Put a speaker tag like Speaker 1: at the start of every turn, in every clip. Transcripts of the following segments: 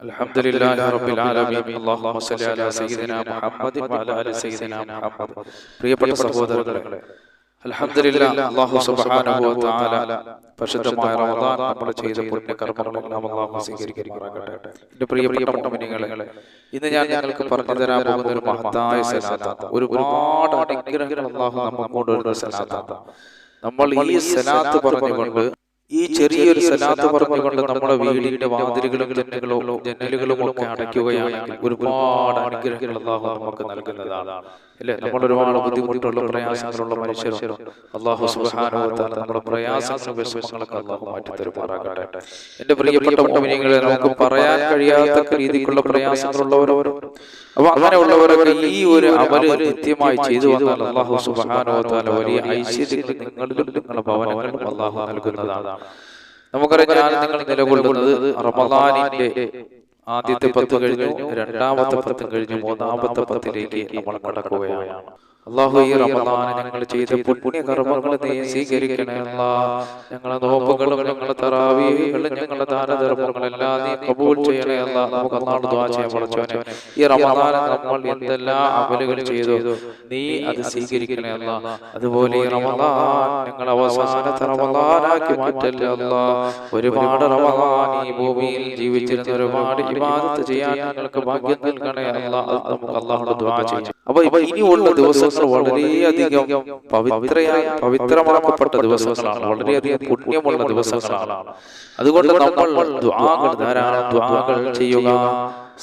Speaker 1: الحمد لله رب العالمين اللهم صل على سيدنا محمد وعلى ال سيدنا محمد പ്രിയപ്പെട്ട സഹോദരങ്ങളെ അൽഹംദുലില്ലാ അല്ലാഹു സുബ്ഹാനഹു വ തആല പരിശുദ്ധമായ റമദാൻ നമ്മൾ ചെയ്ത പുണ്യകർമ്മങ്ങളെല്ലാം അല്ലാഹു സ്വീകരിക്കുമാറാകട്ടെ എൻ്റെ പ്രിയപ്പെട്ട മുഅ്മിനീങ്ങളെ ഇന്ന് ഞാൻ നിങ്ങൾക്ക് പറഞ്ഞു തരാൻ പോകുന്ന ഒരു മഹത്തായ സലാത്താണ് ഒരുപാട് അനുഗ്രഹങ്ങൾ അല്ലാഹു നമുക്ക് കൊണ്ടുവരുന്ന സലാത്താണ് നമ്മൾ ഈ സലാത്ത് പറഞ്ഞുകൊണ്ട് ഈ ചെറിയൊരു സലാത്ത് പറഞ്ഞുകൊണ്ട് നമ്മുടെ വീടിന്റെ വാതിലുകളും ജനലുകളും ജനലുകളും ഒക്കെ അടയ്ക്കുകയാണെങ്കിൽ ഒരുപാട് അനുഗ്രഹങ്ങൾ നമുക്ക് നൽകുന്നതാണ്. അല്ലെ? നമ്മൾ ഒരുപാട് ബുദ്ധിമുട്ടുള്ള പ്രയാസങ്ങളുള്ള മനുഷ്യരും? അള്ളാഹു സുബാനുഭവത്താൽ നമ്മുടെ പ്രയാസങ്ങളും വിഷമങ്ങളൊക്കെ അള്ളാഹു മാറ്റിത്തരുമാറാകട്ടെ എന്റെ പ്രിയപ്പെട്ട മോമിനികളെ നമുക്ക് പറയാൻ കഴിയാത്ത രീതിക്കുള്ള പ്രയാസങ്ങളുള്ളവരോ അപ്പൊ അങ്ങനെയുള്ളവരൊക്കെ ഈ ഒരു അവർ നിത്യമായി ചെയ്തു വന്നാൽ അള്ളാഹു സുബാനുഭവത്താൽ വലിയ ഐശ്വര്യങ്ങൾ നിങ്ങളിലും നിങ്ങളുടെ ഭവനങ്ങളിലും അള്ളാഹു നൽകുന്നതാണ്. നമുക്കറിയാം ഞാൻ നിങ്ങൾ നിലകൊള്ളുന്നത് റമദാനിന്റെ ആദ്യത്തെ പത്ത് കഴിഞ്ഞു രണ്ടാമത്തെ പത്ത് കഴിഞ്ഞു മൂന്നാമത്തെ പത്തിലേക്ക് നമ്മൾ കടക്കുകയാണ്. അള്ളാഹു ഈ റമദാനെ ഞങ്ങൾ ചെയ്ത പുണ്യ കർമ്മങ്ങൾ നീ സ്വീകരിക്കണേ ഞങ്ങളെ നോമ്പുകളും ഞങ്ങളെ തറാവികളും ഞങ്ങളെ ദാനധർമ്മങ്ങളെല്ലാം നീ കബൂൽ ചെയ്യണേ അല്ല. നമുക്ക് അന്നാണ് ദ്വാ ചെയ്യാൻ പഠിച്ചവനെ. ഈ റമദാനെ നമ്മൾ എന്തെല്ലാം അമലുകൾ ചെയ്തു? നീ അത് സ്വീകരിക്കണേ അല്ല. അതുപോലെ ഈ റമദാൻ ഞങ്ങൾ അവസാനത്തെ റമദാനാക്കി മാറ്റല്ലേ അല്ല. ഒരുപാട് റമദാൻ ഈ ഭൂമിയിൽ ജീവിച്ചിരുന്ന ഒരുപാട് ഇബാദത്ത് ചെയ്യാൻ ഞങ്ങൾക്ക് ഭാഗ്യം നൽകണേ അല്ല. നമുക്ക് അള്ളാഹുടെ ദ്വാ ചെയ്യാം. അപ്പൊ ഇനിയുള്ള ഇനിയുള്ള ദിവസങ്ങൾ വളരെയധികം പവിത്രയായ പവിത്രമാക്കപ്പെട്ട ദിവസങ്ങളാണ് വളരെയധികം പുണ്യമുള്ള ദിവസങ്ങളാണ്. അതുകൊണ്ട് നമ്മൾ ദ്വാകൾ ചെയ്യുക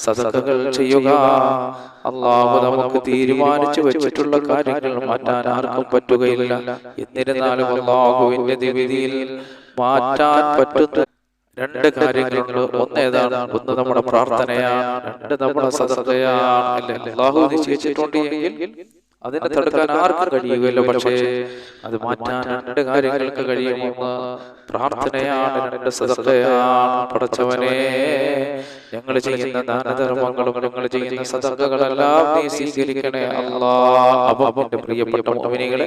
Speaker 1: സദകകൾ ചെയ്യുക. അള്ളാഹു നമുക്ക് തീരുമാനിച്ചു വെച്ചിട്ടുള്ള കാര്യങ്ങൾ മാറ്റാൻ ആർക്കും പറ്റുകയില്ല. എന്നിരുന്നാലും അള്ളാഹുവിന്റെ വിധിയിൽ മാറ്റാൻ പറ്റുന്ന രണ്ട് കാര്യങ്ങളുണ്ട്. ഒന്ന് ഏതാണ്? ഒന്ന് നമ്മുടെ പ്രാർത്ഥനയാണ് രണ്ട് നമ്മുടെ സദർദയാണ് അല്ലെ? അള്ളാഹു നിശ്ചയിച്ചിട്ടുണ്ട് എങ്കിൽ അതിനെ തടുക്കാൻ ആർക്കും കഴിയുകയില്ല പക്ഷേ അത് മാറ്റാൻ രണ്ട് കാര്യങ്ങൾക്ക് കഴിയുമെന്ന് പ്രാർത്ഥനയാണ് എന്റെ പടച്ചവനെ ഞങ്ങൾ ചെയ്യുന്ന ദാനധർമ്മങ്ങളും ഞങ്ങൾ ചെയ്യുന്ന സദർഗകളെല്ലാം നീ സ്വീകരിക്കണേ അല്ലാ. പ്രിയപ്പെട്ട മോമിനികളെ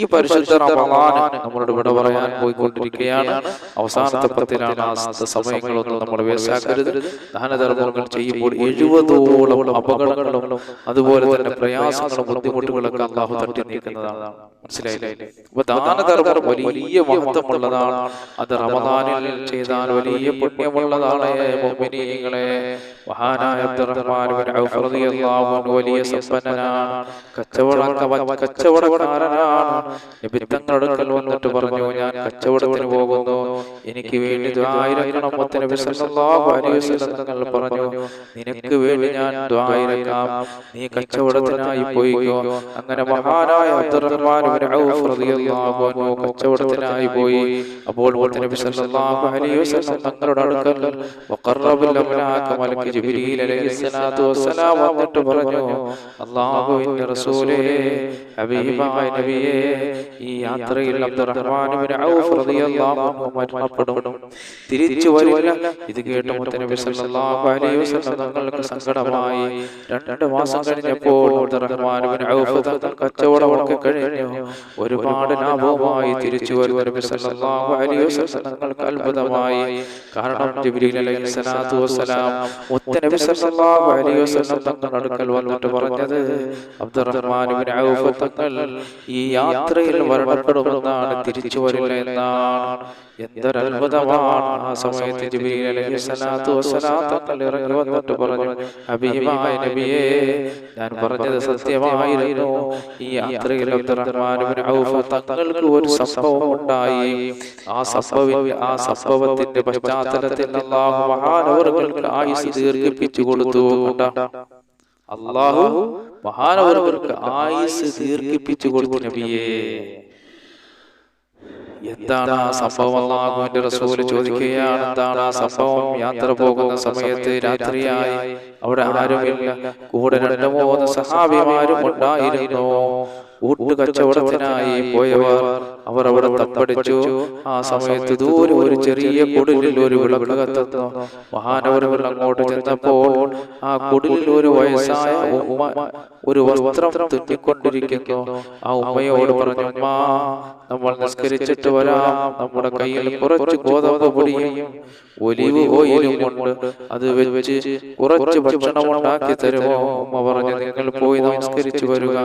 Speaker 1: ഈ പരിശുദ്ധ റമദാൻ നമ്മളോട് വിട പറയാൻ പോയിക്കൊണ്ടിരിക്കുകയാണ്. അവസാനത്തെ പത്തിലാണ് ആ സമയങ്ങളൊന്നും നമ്മൾ വേസ്റ്റാക്കരുത് ദാനധർമ്മങ്ങൾ ചെയ്യുമ്പോൾ എഴുപതോളം അപകടങ്ങളും അതുപോലെ തന്നെ പ്രയാസങ്ങളും ബുദ്ധിമുട്ടുകളൊക്കെ അള്ളാഹു തട്ടി നീക്കുന്നതാണ് മനസ്സിലായില്ലേ? അപ്പൊ ദാനധർമ്മം വലിയ മഹത്വമുള്ളതാണ്. അത് റമദാനിൽ ചെയ്താൽ വലിയ പുണ്യമുള്ളതാണ് മോമിനികളെ മഹാനായ അബ്ദുറഹ്മാൻ വലിയ സമ്പന്നനാണ് കച്ചവട കച്ചവടക്കാരനാണ് നബി തങ്ങളുടെ അടുക്കൽ വന്നിട്ട് പറഞ്ഞു ഞാൻ കച്ചവടത്തിന് പോകുന്നു. എനിക്ക് വേണ്ടി ദ്വായിരക്കണം മുത്ത് നബി സല്ലല്ലാഹു അലൈഹി വസല്ലം തങ്ങൾ പറഞ്ഞു നിനക്ക് വേണ്ടി ഞാൻ ദ്വായിരക്കാം നീ കച്ചവടത്തിനായി പോയിക്കോ. അങ്ങനെ മഹാനായ അബ്ദുറഹ്മാൻ കച്ചവടത്തിനായി പോയി. അപ്പോൾ നബി സല്ലല്ലാഹു അലൈഹി വസല്ലം തങ്ങളുടെ അടുക്കൽ വഖറബുൽ അംലാക മലക്ക് ജിബ്രീൽ അലൈഹിസ്സലാത്തു വസ്സലാം വന്നിട്ട് പറഞ്ഞു അല്ലാഹുവിന്റെ റസൂലേ ഹബീബായ നബിയേ ഈ യാത്രയിൽ അബ്ദുറഹ്മാൻ ഇബ്നു ഔഫ് റളിയല്ലാഹു അൻഹു മരണപ്പെടും. തിരിച്ചു വരില്ല. ഇത് കേട്ട് മുത്തനബി സല്ലല്ലാഹു അലൈഹി വസല്ലം തങ്ങൾക്ക് സങ്കടമായി. രണ്ട് മാസം കഴിഞ്ഞപ്പോൾ അബ്ദുറഹ്മാൻ ഇബ്നു ഔഫ് തങ്ങൾ കച്ചവടമൊക്കെ കഴിഞ്ഞു. ഒരുപാട് ലാഭവുമായി തിരിച്ചു വരും നബി സല്ലല്ലാഹു അലൈഹി വസല്ലം തങ്ങൾക്ക് അത്ഭുതമായി. കാരണം ജിബ്രീൽ അലൈഹിസ്സലാത്തു വസ്സലാം മുത്തനബി സല്ലല്ലാഹു അലൈഹി വസല്ലം തങ്ങളുടെ അടുക്കൽ വന്നിട്ട് പറഞ്ഞത് അബ്ദുറഹ്മാൻ ഇബ്നു ഔഫ് തങ്ങൾ ഈ യാത്രയിൽ മരണപ്പെടുമെന്നാണ് തിരിച്ചു വരില്ല എന്നാണ് എന്തൊരു അത്ഭുതമാണ് ആ സമയത്ത് ജിബ്രീൽ അലൈഹിസ്സലാത്തു വസ്സലാം തങ്ങൾ ഇറങ്ങി വന്നിട്ട് പറഞ്ഞു ഹബീബായ നബിയേ ഞാൻ പറഞ്ഞത് സത്യമായിരുന്നു. ഈ യാത്രയിൽ അബ്ദുറഹ്മാൻ ഇബ്നു ഔഫ് തങ്ങൾക്ക് ഒരു സംഭവം ഉണ്ടായി. ആ സംഭവ ആ സംഭവത്തിന്റെ പശ്ചാത്തലത്തിൽ അല്ലാഹു മഹാനവർകൾക്ക് ആയുസ് ദീർഘിപ്പിച്ചു കൊടുത്തു അള്ളാഹു മഹാനവരവർക്ക് ആയുസ് ദീർഘിപ്പിച്ചു കൊടുത്തു നബിയേ. എന്താണ് ആ സംഭവം? അള്ളാഹുവിന്റെ റസൂൽ ചോദിക്കുകയാണ് എന്താണ് ആ സംഭവം? യാത്ര പോകുന്ന സമയത്ത് രാത്രിയായി അവിടെ ആരുമില്ല. കൂടെ രണ്ടു മൂന്ന് സഹാബിമാരും ഉണ്ടായിരുന്നു. ഊട്ട് കച്ചവടത്തിനായി പോയവർ അവർ അവിടെ തപ്പടിച്ചു ആ സമയത്ത് ദൂരെ ഒരു ചെറിയ കുടിലിൽ ഒരു വിളക്ക് കത്തുന്നു മഹാനവരവർ അങ്ങോട്ട് ചെന്നപ്പോൾ ആ കുടിലിൽ ഒരു വയസ്സായ ഉമ്മ ഒരു വസ്ത്രം തുന്നിക്കൊണ്ടിരിക്കുന്നു ആ ഉമ്മയോട് പറഞ്ഞു ഉമ്മ നമ്മൾ നിസ്കരിച്ചിട്ട് വരാം. നമ്മുടെ കയ്യിൽ കുറച്ച് ഗോതമ്പ് പൊടിയും ഒലിവ് ഓയിലും കൊണ്ട് അത് വെച്ച് കുറച്ച് ഭക്ഷണം ഉണ്ടാക്കി തരുമോ? ഉമ്മ പറഞ്ഞു നിങ്ങൾ പോയി നമസ്കരിച്ചു വരിക.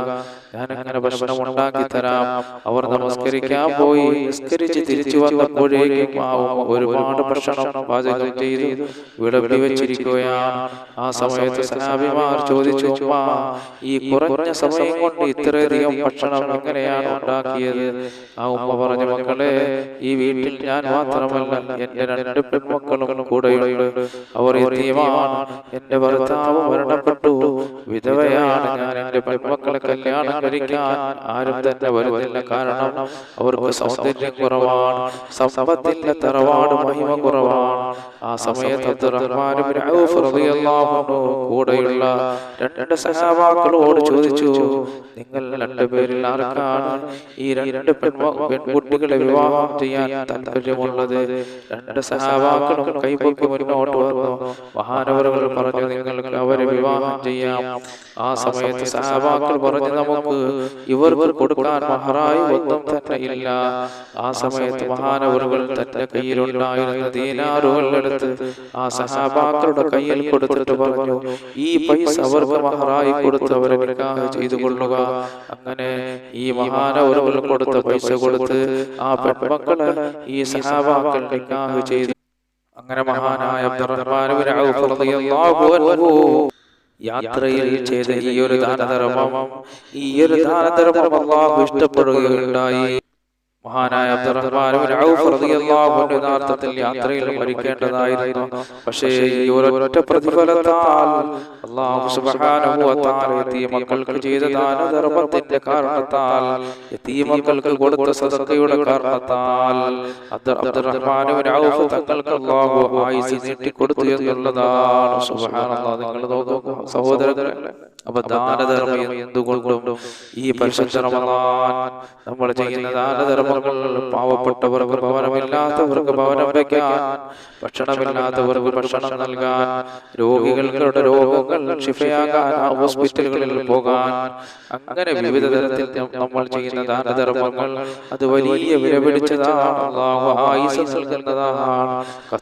Speaker 1: ഞാൻ അങ്ങനെ ഭക്ഷണം ഉണ്ടാക്കി തരാം. അവർ നമസ്കരിക്കാൻ പോയി നിസ്കരിച്ച് തിരിച്ചു വന്നപ്പോഴേക്കും ആ ഒരുപാട് ഭക്ഷണം പാചകം ചെയ്ത് വിളവിളി വെച്ചിരിക്കുകയാണ്. ആ സമയത്ത് സഹാബിമാർ ചോദിച്ചു ഉമ്മ ഈ കുറഞ്ഞ സമയം കൊണ്ട് ഇത്രയധികം ഭക്ഷണം എങ്ങനെയാണ് ഉണ്ടാക്കിയത്? ആ ഉമ്മ പറഞ്ഞ മക്കളെ ഈ വീട്ടിൽ ഞാൻ മാത്രമല്ല എന്റെ രണ്ട് പെൺമക്കളും കൂടെയുണ്ട്. അവർ എത്തിയമാണ് എന്റെ ഭർത്താവ് മരണപ്പെട്ടു. വിധവയാണ് ഞാൻ എന്റെ പെൺമക്കളെ കല്യാണം കഴിക്കാൻ ആരും തന്നെ വരുന്നില്ല. കാരണം അവർക്ക് സൗന്ദര്യം കുറവാണ്. സമ്പത്തിന്റെ തറവാട് മഹിമ കുറവാണ്. ആ സമയത്ത് അബ്ദുറഹ്മാൻ ഇബ്നു ഔഫ് റളിയല്ലാഹു അൻഹു കൂടെയുള്ള രണ്ട് സഹാബാക്കളോട് ചോദിച്ചു നിങ്ങൾ രണ്ടുപേരിൽ ആർക്കാണ് ഈ രണ്ട് പെൺകുട്ടികളെ വിവാഹം ചെയ്യാൻ താല്പര്യമുള്ളത്? രണ്ട് സഹാബാക്കളും കൈപൊക്കി മുന്നോട്ട് വന്നു. മഹാനവറുകൾ പറഞ്ഞു നിങ്ങൾക്ക് അവരെ വിവാഹം ചെയ്യാം. ആ സമയത്ത് സഹാബാക്കൾ പറഞ്ഞു നമുക്ക് ഇവർക്ക് കൊടുക്കാൻ മഹറായി ഒന്നും തന്നെ ഇല്ല. ആ സമയത്ത് മഹാനവറുകൾ തന്റെ കയ്യിലുണ്ടായിരുന്ന ദീനാറുകൾ എടുത്ത് ആ സഹാബാക്കളുടെ കയ്യിൽ കൊടുത്തിട്ട് പറഞ്ഞു ഈ പൈസ അവർക്ക് മഹറായി കൊടുത്ത് അവരെ നിക്കാഹ് ചെയ്തു കൊള്ളുക. അങ്ങനെ ഈ മഹാനവറുകൾ കൊടുത്ത പൈസ കൊടുത്ത് ആ പെൺമക്കൾ ഈ സഹാബാക്കൾ നിക്കാഹ് ചെയ്തു. അങ്ങനെ മഹാനായ അബ്ദുറഹ്മാൻ യാത്രയിൽ ചെയ്ത ഈ ഒരു ദാനധർമ്മം ഈ ഒരു ദാനധർമ്മം അള്ളാഹു ഇഷ്ടപ്പെടുകയുണ്ടായി. മഹാനായ യഥാർത്ഥത്തിൽ യാത്രയിൽ മരിക്കേണ്ടതായിരുന്നു. പക്ഷേ ഈ ഒരൊറ്റ പ്രതിഫലത്താൽ യതീമക്കൾക്ക് ചെയ്ത ദാനധർമ്മത്തിന്റെ കാരണത്താൽ മക്കൾക്ക് കൊടുത്ത സദക്കയുടെ കാരണത്താൽ തങ്ങൾക്ക് അല്ലാഹു ആയുസ് നീട്ടി കൊടുത്തു എന്നുള്ളതാണ്. നിങ്ങൾ സഹോദരങ്ങളെ. അപ്പൊ ദാനധർമ്മം എന്തുകൊണ്ടും ഈ പരിശുദ്ധ നമ്മൾ ചെയ്യുന്ന ദാനധർമ്മങ്ങൾ പാവപ്പെട്ടവർക്ക് ഭവനമില്ലാത്തവർക്ക് ഭവനം വയ്ക്കാൻ ഭക്ഷണമില്ലാത്തവർക്ക് ഭക്ഷണം നൽകാൻ രോഗികളുടെ രോഗങ്ങൾ ക്ഷിഫയാകാൻ ഹോസ്പിറ്റലുകളിൽ പോകാൻ അങ്ങനെ വിവിധ തരത്തിൽ നമ്മൾ ചെയ്യുന്ന ദാനധർമ്മങ്ങൾ അത് വലിയ വില പിടിച്ചതാണ്.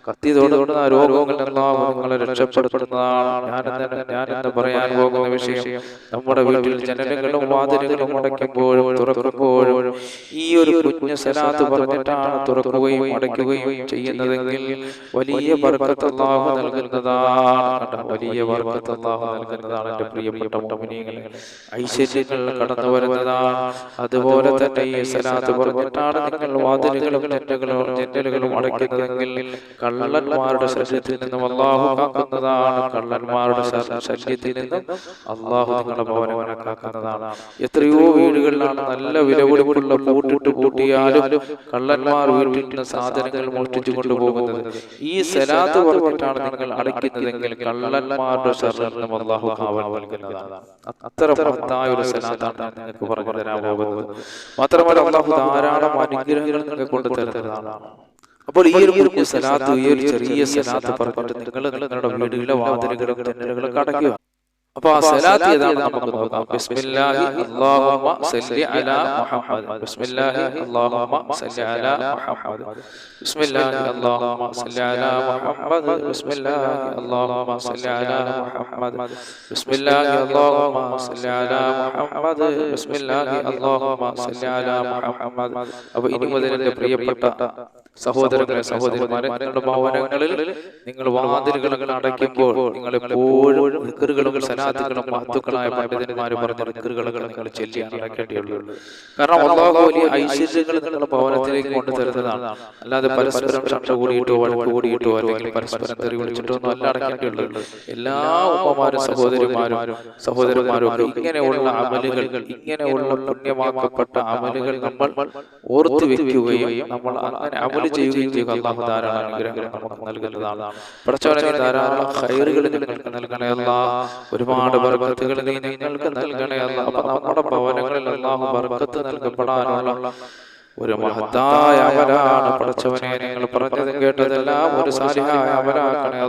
Speaker 1: കത്തി തൊടുന്ന രോഗങ്ങൾ നിങ്ങളെ രക്ഷപ്പെടുത്തുന്നതാണ്. ഞാൻ ഞാൻ പറയാൻ പോകുന്ന വിഷയം നമ്മുടെ വീട്ടിൽ ജനലുകളും വാതിലുകളും അടയ്ക്കുമ്പോഴും തുറക്കുമ്പോഴും ഈ ഒരു കുഞ്ഞു സലാത്ത് പറഞ്ഞിട്ടാണ് തുറക്കുകയും അടയ്ക്കുകയും ചെയ്യുന്നതെങ്കിൽ വലിയ ബർക്കത്തല്ലാഹു നൽകുന്നതാണ്? വലിയ ബർക്കത്തല്ലാഹു നൽകുന്നതാണ് എന്റെ പ്രിയപ്പെട്ട മോമിനികളെ ഐശ്വര്യങ്ങൾ കടന്നു വരുന്നതാണ്. അതുപോലെ തന്നെ ഈ സലാത്ത് പറഞ്ഞിട്ടാണ് നിങ്ങൾ വാതിലുകളും ജനലുകളും ജനലുകളും അടയ്ക്കുന്നതെങ്കിൽ കള്ളന്മാരുടെ ശരീരത്തിൽ നിന്നും അള്ളാഹു കാക്കുന്നതാണ്. കള്ളന്മാരുടെ ശരീരത്തിൽ നിന്നും അള്ളാഹു നിങ്ങളുടെ ഭവനം കണക്കാക്കുന്നതാണ്. എത്രയോ വീടുകളിലാണ് നല്ല വിലപിടിപ്പുള്ള പൂട്ടിട്ട് പൂട്ടിയാലും കള്ളന്മാർ വീട്ടിൽ നിന്ന് സാധനങ്ങൾ മോഷ്ടിച്ചു കൊണ്ടുപോകുന്നത്. ഈ സലാത്ത് പറഞ്ഞിട്ടാണ് നിങ്ങൾ അടയ്ക്കുന്നതെങ്കിൽ കള്ളന്മാരുടെ ശരണം അള്ളാഹു കാവൽ നൽകുന്നതാണ് അത്ര മഹത്തായ ഒരു സലാത്താണ് നിങ്ങൾക്ക് പറഞ്ഞു തരാൻ പോകുന്നത്. മാത്രമല്ല അള്ളാഹു ധാരാളം അനുഗ്രഹങ്ങൾ നിങ്ങൾക്ക് കൊണ്ടു തരുന്നതാണ്. അപ്പോൾ ഈ ഒരു സലാത്ത് ഈ ഒരു ചെറിയ സലാത്ത് പറഞ്ഞിട്ട് നിങ്ങൾ നിങ്ങളുടെ വീടുകളിലെ വാതിലുകളും ജനലുകളൊക്കെ അടയ്ക്കുക അപ്പൊ ആ സലാത്ത് ഏതാണ്? നമുക്ക് നോക്കാം. ബിസ്മില്ലാഹി അല്ലാഹുമ്മ സല്ലി അലാ മുഹമ്മദ്. ബിസ്മില്ലാഹി അല്ലാഹുമ്മ സല്ലി അലാ മുഹമ്മദ്. ബിസ്മില്ലാഹി അല്ലാഹുമ്മ സല്ലി അലാ മുഹമ്മദ്. ബിസ്മില്ലാഹി അല്ലാഹുമ്മ സല്ലി അലാ മുഹമ്മദ്. ബിസ്മില്ലാഹി അല്ലാഹുമ്മ സല്ലി അലാ മുഹമ്മദ്. ബിസ്മില്ലാഹി അല്ലാഹുമ്മ സല്ലി അലാ മുഹമ്മദ്. അപ്പോൾ ഇനി മുതൽ എന്റെ പ്രിയപ്പെട്ട സഹോദരങ്ങളെ സഹോദരിമാരെ നിങ്ങളുടെ ഭവനങ്ങളിൽ നിങ്ങൾ വാതിലുകൾ അടയ്ക്കുമ്പോൾ നിങ്ങൾ എപ്പോഴും നിക്കറുകളും സലാത്തുകളും മഹത്തുക്കളായ പണ്ഡിതന്മാർ പറഞ്ഞ നിക്കറുകളൊക്കെ നിങ്ങൾ ചെല്ലിയാണ് അടയ്ക്കേണ്ടിയുള്ളൂ കാരണം അള്ളാഹു വലിയ ഐശ്വര്യങ്ങൾ നിങ്ങളുടെ ഭവനത്തിലേക്ക് കൊണ്ടുതരുന്നതാണ് അല്ലാതെ പരസ്പരം ചർച്ച കൂടിയിട്ടോ വഴക്ക് കൂടിയിട്ടോ അല്ലെങ്കിൽ പരസ്പരം തെറി വിളിച്ചിട്ടോ ഒന്നും അല്ല അടയ്ക്കേണ്ടിയുള്ളത് എല്ലാ ഉമ്മമാരും സഹോദരിമാരും സഹോദരന്മാരും ഇങ്ങനെയുള്ള അമലുകൾ ഇങ്ങനെയുള്ള പുണ്യമാക്കപ്പെട്ട അമലുകൾ നമ്മൾ ഓർത്തു വെക്കുകയും നമ്മൾ അങ്ങനെ അമൽ ചെയ്യുകയും ചെയ്യുക അള്ളാഹു ധാരാളം അനുഗ്രഹങ്ങൾ നമുക്ക് നൽകുന്നതാണ്. പടച്ചവനെ നീ ധാരാളം ഹൈറുകൾ നിങ്ങൾക്ക് നൽകണേ. അല്ല ഒരുപാട് ബർക്കത്തുകൾ നീ നിങ്ങൾക്ക് നൽകണേ അല്ല. അപ്പൊ നമ്മുടെ ഭവനങ്ങളിൽ അള്ളാഹു ബർക്കത്ത് നൽകപ്പെടാനുള്ള ഒരു മഹത്തായ അവരാണ് പഠിച്ചവനെ നിങ്ങൾ പറഞ്ഞതും കേട്ടതെല്ലാം ഒരു സാലിഹായ അവരാക്കണേ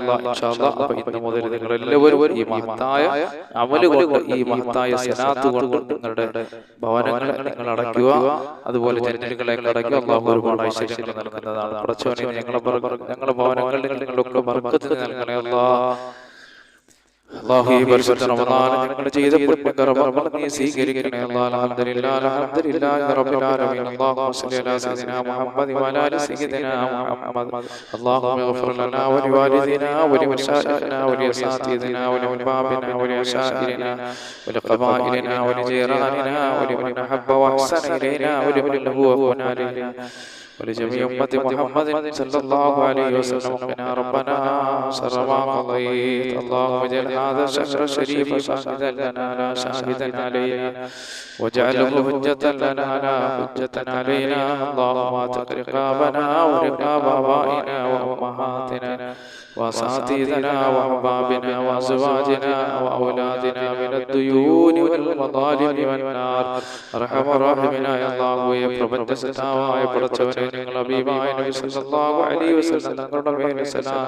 Speaker 1: അപ്പൊ ഇന്ന് മുതൽ നിങ്ങൾ എല്ലാവരും ഈ മഹത്തായ അമൽ ഈ മഹത്തായ സനാത്ത് കൊണ്ട് നിങ്ങളുടെ ഭവനങ്ങളെ നിങ്ങൾ അടയ്ക്കുക. അതുപോലെ ജനലുകളെ അടയ്ക്കുക അള്ളാഹു ഒരുപാട് ഐശ്വര്യങ്ങൾ നൽകുന്നതാണ്. പഠിച്ചവനെ ഞങ്ങളെ ഞങ്ങളുടെ ഭവനങ്ങളിൽ നിങ്ങളുടെ ബർക്കത്തിന് നൽകണേ അല്ലാ. അള്ളാഹു ഈ പരിശുദ്ധ റമദാൻ ഞങ്ങൾ ചെയ്ത പുണ്യകർമ്മങ്ങൾ നീ സ്വീകരിക്കണേ അല്ലാഹ് അൽഹംദുലില്ലാഹ് അൽഹംദുലില്ലാഹി റബ്ബിൽ ആലമീൻ അല്ലാഹുമ്മ സ്വല്ലി അലാ സയ്യിദിനാ മുഹമ്മദ് വഅലാ അലി സയ്യിദിനാ മുഹമ്മദ് അല്ലാഹുമ്മ ഇഗ്ഫിർ ലനാ വലി വാലിദിനാ വലി മശായിഖിനാ വലി അസാതിദിനാ വലി ഉബാബിനാ വലി അശാഇരിനാ വലി ഖബായിലിനാ വലി ജീറാനിനാ വലി മൻ ഹബ്ബ വഹ്സന ولجميع أمة محمد صلى الله عليه وسلم. قنا ربنا شر ما قضيت اللهم اجعل هذا الشهر الشريف شاهدا لنا لا شاهدا علينا. واجعله حجة لنا لا حجة علينا. اللهم اتق رقابنا ورقاب آبائنا وأمهاتنا. وأساتذتنا وأحبابنا وأزواجنا وأولادنا من الديون والمظالم والنار أرحم الراحمين يا الله പ്രപഞ്ച സത്താവായ പടച്ചവനെ നിങ്ങൾ അഭിമായ നബി സല്ലല്ലാഹു അലൈഹി വസല്ലം തങ്ങളുടെ മേൽ സലാം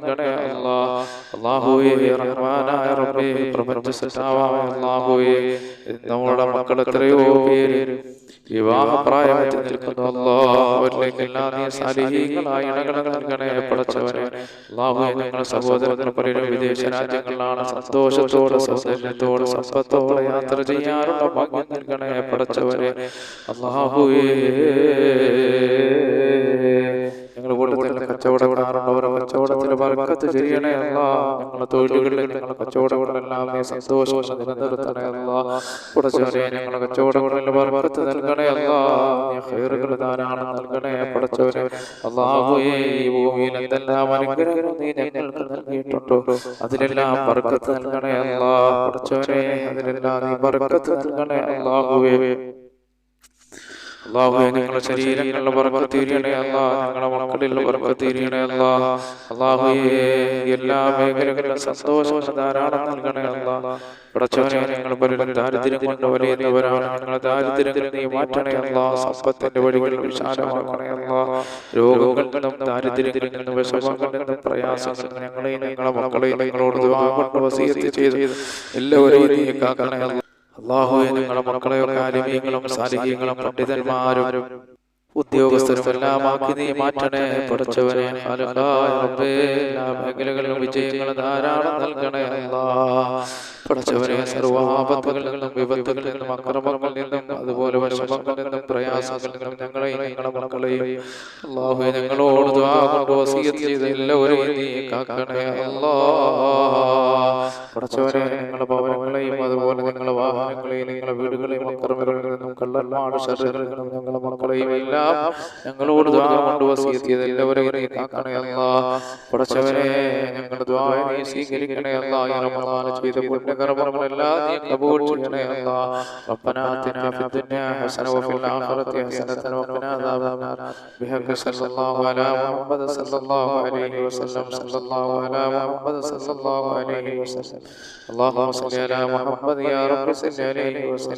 Speaker 1: നൽകണേ അല്ലാ അള്ളാഹുയെ റഹ്മാനായ റബ്ബേ പ്രപഞ്ച സൃഷ്ടാവായ അല്ലാഹുവേ നമ്മുടെ മക്കൾ എത്രയോ പേര് വിവാഹപ്രായത്തിൽ നിൽക്കുന്നു. നീ സാലിഹീകളായ നൽകണേ പടച്ചവനെ അല്ലാഹുവേ ഞങ്ങളുടെ പലരും വിദേശ രാജ്യങ്ങളിലാണ് സന്തോഷത്തോടെ സൗന്ദര്യത്തോടെ സമ്പത്തോടെ യാത്ര ചെയ്യാനുള്ള ഭാഗ്യം നൽകണേ പടച്ചവനെ അല്ലാഹുവേ ഞങ്ങളുടെ കൂടുതൽ കച്ചവടക്കാരുള്ളവരെ ചെയ്യണേ അല്ല. തൊഴിലുകളിൽ നീ സന്തോഷം നിലനിർത്തണേ അല്ല. പടച്ചവരെ ഞങ്ങളുടെ കച്ചവടങ്ങളിൽ നൽകണേ അല്ല. നീ ഹൈറുകൾ ധാരാളം നൽകണേ പടച്ചവരെ അള്ളാഹുയെ ഈ ഭൂമിയിൽ എന്തെല്ലാം അനുഗ്രഹങ്ങൾ നീ ഞങ്ങൾക്ക് നൽകിയിട്ടുണ്ടോ. അതിലെല്ലാം നൽകണേ അല്ല. പടച്ചവരെ അതിലെല്ലാം നീ ബർക്കത്ത് നൽകണേ അള്ളാഹുവേ അള്ളാഹുവെ ഞങ്ങളുടെ അല്ല അല്ല എല്ലാ മേഖലകളിലും സന്തോഷം ധാരാളം നൽകണേ അല്ല പടച്ചവനെ ഞങ്ങൾ പലരും ദാരിദ്ര്യം കൊണ്ട് ഞങ്ങളെ ദാരിദ്ര്യങ്ങൾ നീ മാറ്റണേ അല്ല സമ്പത്തിന്റെ വഴികളിൽ വിശാലമാക്കണേ അല്ല രോഗങ്ങളിൽ നിന്നും ദാരിദ്ര്യങ്ങളിൽ നിന്നും വിഷമങ്ങളിൽ നിന്നും പ്രയാസങ്ങളിൽ ഞങ്ങളെയും ഞങ്ങളുടെ മക്കളെയും നിങ്ങളോട് കൊണ്ട് വസീയത്ത് ചെയ്ത് എല്ലാവരെയും നീ കാക്കണേ അല്ല അള്ളാഹുവെ നിങ്ങളുടെ മക്കളെയൊക്കെ ആലിമീങ്ങളും സാലിഹ്യങ്ങളും പണ്ഡിതന്മാരും ഉദ്യോഗസ്ഥരും എല്ലാം നീ മാറ്റണേ പഠിച്ചവനെ എല്ലാ മേഖലകളിലും വിജയങ്ങൾ ധാരാളം നൽകണേ പഠിച്ചവനെ സർവാപത്തുകളിൽ നിന്നും വിപത്തുകളിൽ നിന്നും അക്രമങ്ങളിൽ നിന്നും അതുപോലെ വിഷമങ്ങളിൽ നിന്നും പ്രയാസങ്ങളിൽ ഞങ്ങളെയും ഞങ്ങളുടെ മക്കളെയും അള്ളാഹു ഞങ്ങളോട് കൊണ്ട് വസീയത്ത് ചെയ്ത എല്ലാവരെയും നീ കാക്കണേ അല്ലാ. പഠിച്ചവനെ നിങ്ങളുടെ ഭവനങ്ങളെയും അതുപോലെ നിങ്ങളുടെ വാഹനങ്ങളെയും നിങ്ങളുടെ വീടുകളെയും അക്രമങ്ങളിൽ നിന്നും കള്ളന്മാട് ശരീരങ്ങളിൽ ഞങ്ങളുടെ മക്കളെയും എല്ലാം ഞങ്ങളോട് കൊണ്ട് വസീയത്ത് ചെയ്ത എല്ലാവരെയും നീ കാക്കണേ അല്ലാ. പഠിച്ചവനെ ഞങ്ങളുടെ ദ്വാര നീ സ്വീകരിക്കണേ അല്ലാ. ഈ റമദാൻ كرمنا الذي قبول يا الله ربنا آتنا في الدنيا حسنة وفي الآخرة حسنة وقنا عذاب النار بحق صلى الله على محمد صلى الله عليه وسلم صلى الله على محمد صلى الله عليه وسلم اللهم صل على محمد يا رب صل عليه وسلم